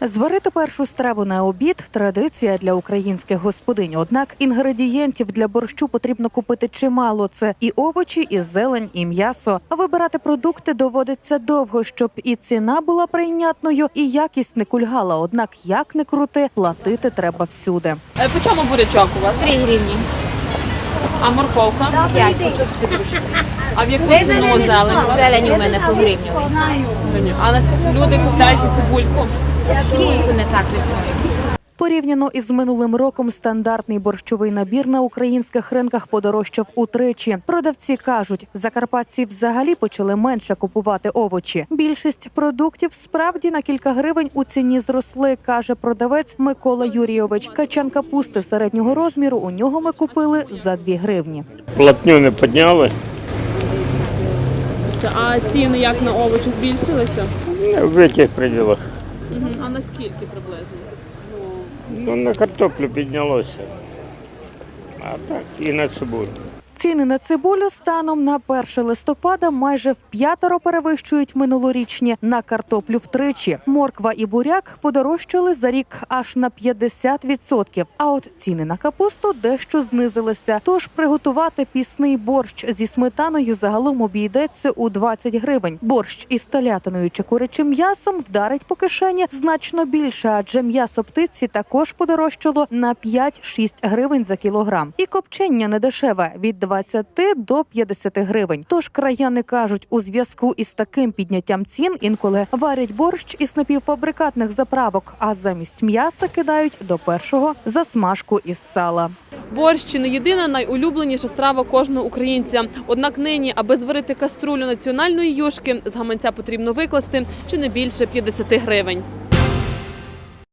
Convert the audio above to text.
Зварити першу страву на обід традиція для українських господинь. Однак інгредієнтів для борщу потрібно купити чимало. Це і овочі, і зелень, і м'ясо. А вибирати продукти доводиться довго, щоб і ціна була прийнятною, і якість не кульгала. Однак, як не крути, платити треба всюди. Е, По чому бурячок у вас? 3 гривні. А морковка? 5. А в яку ціну зелень? Зелень у мене по гривні. А нас люди купляють цибульку. Цибульку не так весною. Порівняно із минулим роком стандартний борщовий набір на українських ринках подорожчав утричі. Продавці кажуть, закарпатці взагалі почали менше купувати овочі. Більшість продуктів справді на кілька гривень у ціні зросли, каже продавець Микола Юрійович. Качан капусти середнього розміру у нього ми купили за 2 гривні. Платню не підняли, А ціни як на овочі збільшилися? в яких пределах. А наскільки приблизно? Ну, на картоплю піднялося. А так і на цибулю. Ціни на цибулю станом на 1 листопада майже в п'ятеро перевищують минулорічні на картоплю втричі. Морква і буряк подорожчали за рік аж на 50%. А от ціни на капусту дещо знизилися. Тож приготувати пісний борщ зі сметаною загалом обійдеться у 20 гривень. Борщ із телятиною чи курячим м'ясом вдарить по кишені значно більше, адже м'ясо птиці також подорожчало на 5-6 гривень за кілограм. І копчення недешеве від 20 до 50 гривень. Тож краяни кажуть, у зв'язку із таким підняттям цін інколи варять борщ із напівфабрикатних заправок, а замість м'яса кидають до першого засмажку із сала. Борщ не єдина найулюбленіша страва кожного українця. Однак нині, аби зварити каструлю національної юшки, з гаманця потрібно викласти чи не більше 50 гривень.